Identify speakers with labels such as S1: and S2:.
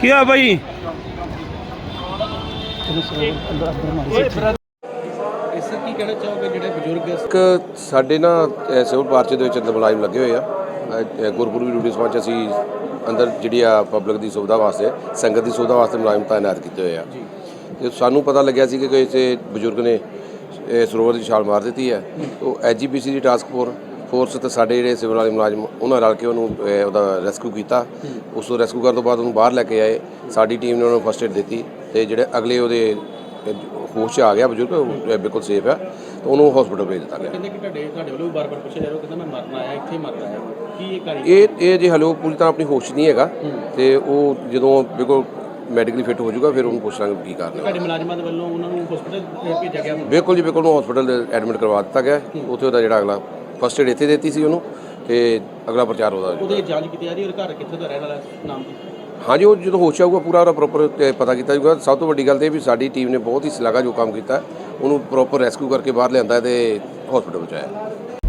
S1: ਕੀ ਆ ਬਾਈ
S2: ਇਸ ਕੀ ਕਹਿਣਾ ਚਾਹੋਗੇ ਜਿਹੜੇ ਬਜ਼ੁਰਗ
S3: ਇੱਕ ਸਾਡੇ ਨਾ ਸਿਵਲ ਪਾਰਚੇ ਦੇ ਵਿੱਚ ਅੰਦਰ ਮੁਲਾਜ਼ਮ ਲੱਗੇ ਹੋਏ ਆ। ਗੁਰਪੁਰਬੀ ਡਿਊਟੀ ਸਮਾਜ ਅਸੀਂ ਅੰਦਰ ਜਿਹੜੀ ਆ ਪਬਲਿਕ ਦੀ ਸੁਵਿਧਾ ਵਾਸਤੇ ਸੰਗਤ ਦੀ ਸੁਵਿਧਾ ਵਾਸਤੇ ਮੁਲਾਜ਼ਮ ਤਾਇਨਾਤ ਕੀਤੇ ਹੋਏ ਆ। ਤੇ ਸਾਨੂੰ ਪਤਾ ਲੱਗਿਆ ਸੀ ਕਿ ਕਿਸੇ ਬਜ਼ੁਰਗ ਨੇ ਸਰੋਵਰ ਦੀ ਛਾਲ ਮਾਰ ਦਿੱਤੀ ਹੈ। ਉਹ ਐਜੀਪੀਸੀ ਦੀ ਟਾਸਕ ਫੋਰ ਫੋਰਸ ਤੇ ਸਾਡੇ ਜਿਹੜੇ ਸਿਵਲ ਵਾਲੇ ਮੁਲਾਜ਼ਮ ਉਹਨਾਂ ਰਲ ਕੇ ਉਹਨੂੰ ਉਹਦਾ ਰੈਸਕਿਊ ਕੀਤਾ। ਉਸ ਤੋਂ ਰੈਸਕਿਊ ਕਰਨ ਤੋਂ ਬਾਅਦ ਉਹਨੂੰ ਬਾਹਰ ਲੈ ਕੇ ਆਏ। ਸਾਡੀ ਟੀਮ ਨੇ ਉਹਨੂੰ ਫਸਟ ਏਡ ਦਿੱਤੀ ਤੇ ਜਿਹੜੇ ਅਗਲੇ ਉਹਦੇ ਹੋਸ਼ 'ਚ ਆ ਗਿਆ ਬਜ਼ੁਰਗ ਉਹ, ਬਿਲਕੁਲ ਸੇਫ ਆ। ਤੇ ਉਹਨੂੰ ਹਸਪੀਟਲ ਭੇਜ ਦਿੱਤਾ ਗਿਆ।
S2: ਕਹਿੰਦੇ ਕਿ ਤੁਹਾਡੇ ਤੁਹਾਡੇ ਵੱਲੋਂ ਵੀ ਬਾਰ-ਬਾਰ ਪੁੱਛਿਆ ਜਾ ਰਿਹਾ ਕਹਿੰਦਾ ਮੈਂ ਮਰਨ ਆਇਆ ਇੱਥੇ ਹੀ ਮਰਨ ਆਇਆ ਕੀ ਇਹ ਕਰੀ
S3: ਇਹ ਇਹ ਜੇ ਹਲੇ ਉਹ ਪੂਰੀ ਤਰ੍ਹਾਂ ਆਪਣੀ ਹੋਸ਼ 'ਚ ਨਹੀਂ ਹੈਗਾ। ਤੇ ਉਹ ਜਦੋਂ ਬਿਲਕੁਲ ਮੈਡੀਕਲੀ ਫਿੱਟ ਹੋ ਜਾਊਗਾ ਫਿਰ ਉਹਨੂੰ ਪੁੱਛ ਲਾਂਗੇ ਕੀ ਕਾਰਨ ਹੈ
S2: ਤੁਹਾਡੇ ਮੁਲਾਜ਼ਮਾਂ ਦੇ ਵੱਲੋਂ ਉਹਨਾਂ ਨੂੰ ਹਸਪੀਟਲ ਭੇਜਿਆ ਗਿਆ
S3: ਬਿਲਕੁਲ ਜੀ ਬਿਲਕੁਲ ਉਹਨੂੰ ਹਸਪੀਟਲ ਐਡਮਿਟ ਕਰਵਾ ਦਿੱਤਾ ਗਿਆ। ਉੱਥੇ ਉਹਦਾ ਜਿਹੜਾ ਅਗਲਾ ਫਸਟ ਏਡ ਇੱਥੇ ਦਿੱਤੀ ਸੀ ਉਹਨੂੰ ਤੇ ਅਗਲਾ ਪ੍ਰਚਾਰ ਉਹਦਾ
S2: ਉਹਦੇ ਜਾਂਚ ਕੀਤੀ ਜਾ ਰਹੀ ਔਰ ਘਰ ਕਿੱਥੇ ਦਾ ਰਹਿਣ ਵਾਲਾ ਨਾਮ ਕੀ?
S3: ਹਾਂਜੀ ਉਹ ਜਦੋਂ ਹੋਸ਼ ਆਊਗਾ ਪੂਰਾ ਉਹਦਾ ਪ੍ਰੋਪਰ ਪਤਾ ਕੀਤਾ ਜਾਊਗਾ। ਸਭ ਤੋਂ ਵੱਡੀ ਗੱਲ ਤੇ ਇਹ ਵੀ ਸਾਡੀ ਟੀਮ ਨੇ ਬਹੁਤ ਹੀ ਸ਼ਲਾਘਾਯੋਗ ਕੰਮ ਕੀਤਾ। ਉਹਨੂੰ ਪ੍ਰੋਪਰ ਰੈਸਕਿਊ ਕਰਕੇ ਬਾਹਰ ਲਿਆਂਦਾ ਤੇ ਹਸਪੀਟਲ ਪਹੁੰਚਾਇਆ।